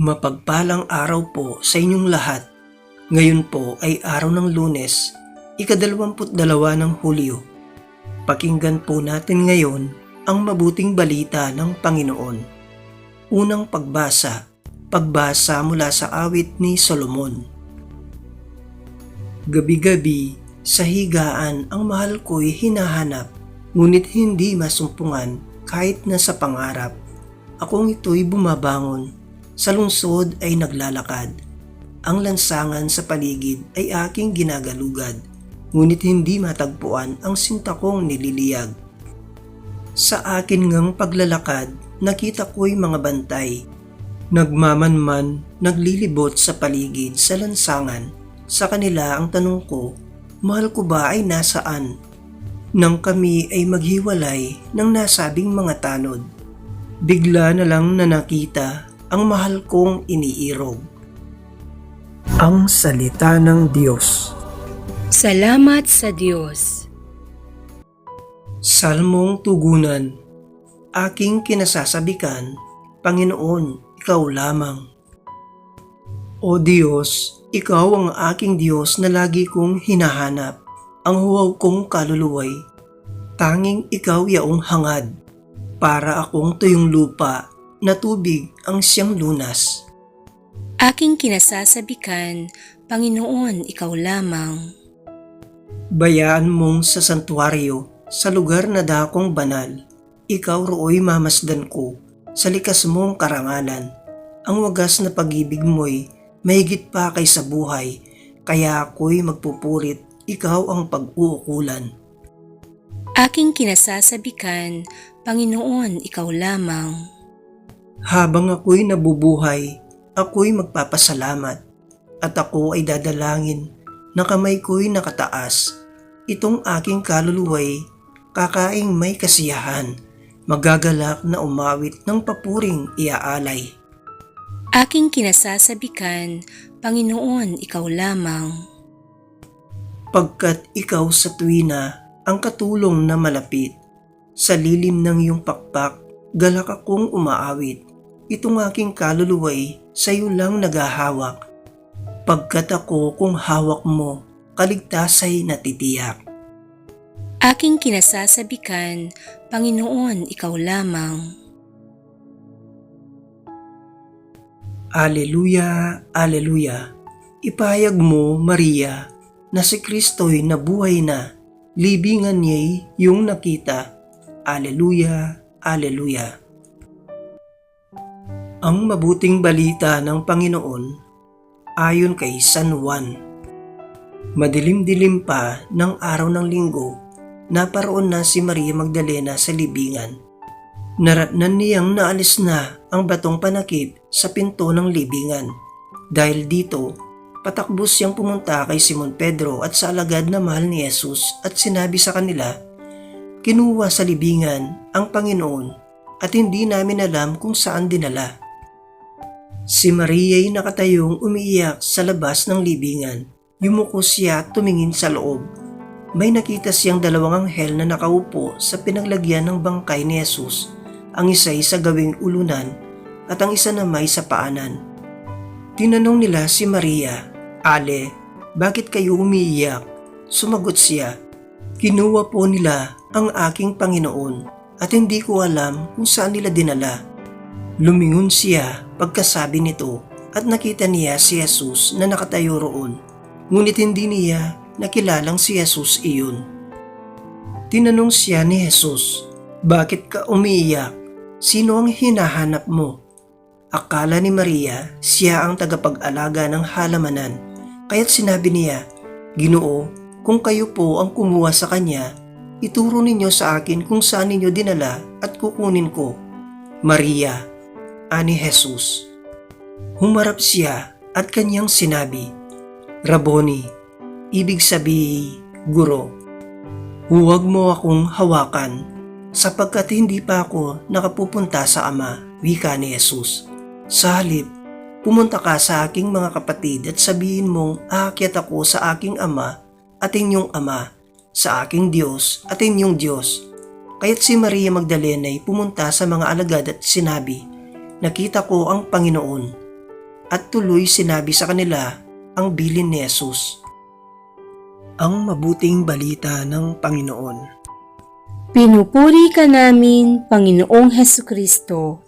Mapagpalang araw po sa inyong lahat. Ngayon po ay araw ng lunes, ikadalawamput dalawa ng Hulyo. Pakinggan po natin ngayon ang mabuting balita ng Panginoon. Unang pagbasa, pagbasa mula sa awit ni Solomon. Gabi-gabi, sa higaan ang mahal ko'y hinahanap, ngunit hindi masumpungan kahit na sa pangarap. Akong ito'y bumabangon, sa lungsod ay naglalakad. Ang lansangan sa paligid ay aking ginagalugad, ngunit hindi matagpuan ang sinta kong nililiyag. Sa akin ngang paglalakad, nakita ko'y mga bantay. Nagmamanman, naglilibot sa paligid sa lansangan. Sa kanila ang tanong ko, mahal ko ba ay nasaan? Nang kami ay maghiwalay ng nasabing mga tanod. Bigla na lang na nakita ang mahal kong iniirog. Ang Salita ng Diyos Salamat sa Diyos. Salmong Tugunan Aking kinasasabikan, Panginoon, Ikaw lamang. O Diyos, Ikaw ang aking Diyos na lagi kong hinahanap, ang huwaw kong kaluluway. Tanging Ikaw yaong hangad, para akong tuyong lupa na tubig ang siyang lunas. Aking kinasasabikan, Panginoon, Ikaw lamang. Bayaan mong sa santuaryo, sa lugar na dakong banal, ikaw rooy mamasdan ko, sa likas mong karangalan. Ang wagas na pag-ibig mo'y mahigit pa kay sa buhay, kaya ako'y magpupurit, ikaw ang pag-uukulan. Aking kinasasabikan, Panginoon, Ikaw lamang. Habang ako'y nabubuhay, ako'y magpapasalamat, at ako ay dadalangin na kamay ko'y nakataas. Itong aking kaluluway, kakaing may kasiyahan, magagalak na umawit ng papuring iaalay. Aking kinasasabikan, Panginoon, Ikaw lamang. Pagkat ikaw sa tuwina ang katulong na malapit, sa lilim ng iyong pakpak, galak akong umaawit. Itong aking kaluluway sa iyo lang naghahawak. Pagkat ako kung hawak mo, kaligtasay natitiyak. Aking kinasasabikan, Panginoon, Ikaw lamang. Aleluya, Aleluya. Ipahayag mo, Maria, na si Kristo'y nabuhay na, libingan niya'y yung nakita. Aleluya, Aleluya. Ang mabuting balita ng Panginoon ayon kay San Juan. Madilim-dilim pa ng araw ng linggo, naparoon na si Maria Magdalena sa libingan. Naratnan niyang naalis na ang batong panakip sa pinto ng libingan. Dahil dito, patakbo siyang pumunta kay Simon Pedro at sa alagad na mahal ni Jesus at sinabi sa kanila, Kinuha sa libingan ang Panginoon at hindi namin alam kung saan dinala. Si Maria'y nakatayong umiiyak sa labas ng libingan. Yumuko siya tumingin sa loob. May nakita siyang dalawang anghel na nakaupo sa pinaglagyan ng bangkay ni Jesus. Ang isa'y sa gawing ulunan at ang isa na may sa paanan. Tinanong nila si Maria, Ale, bakit kayo umiiyak? Sumagot siya, Kinuha po nila ang aking Panginoon at hindi ko alam kung saan nila dinala. Lumingon siya pagkasabi nito at nakita niya si Jesus na nakatayo roon. Ngunit hindi niya nakilalang si Jesus iyon. Tinanong siya ni Jesus, Bakit ka umiiyak? Sino ang hinahanap mo? Akala ni Maria siya ang tagapag-alaga ng halamanan, kaya't sinabi niya, Ginoo, kung kayo po ang kumuha sa kanya, ituro ninyo sa akin kung saan ninyo dinala at kukunin ko. Maria, ani Jesus. Humarap siya at kanyang sinabi, Raboni, ibig sabihin, Guro, huwag mo akong hawakan sapagkat hindi pa ako nakapupunta sa Ama, wika ni Jesus. Sa halip, pumunta ka sa aking mga kapatid at sabihin mong aakyat ako sa aking Ama at inyong Ama, sa aking Diyos at inyong Diyos. Kaya't si Maria Magdalena ay pumunta sa mga alagad at sinabi, Nakita ko ang Panginoon at tuloy sinabi sa kanila ang bilin ni Jesus. Ang mabuting balita ng Panginoon. Pinupuri ka namin, Panginoong Heso Kristo.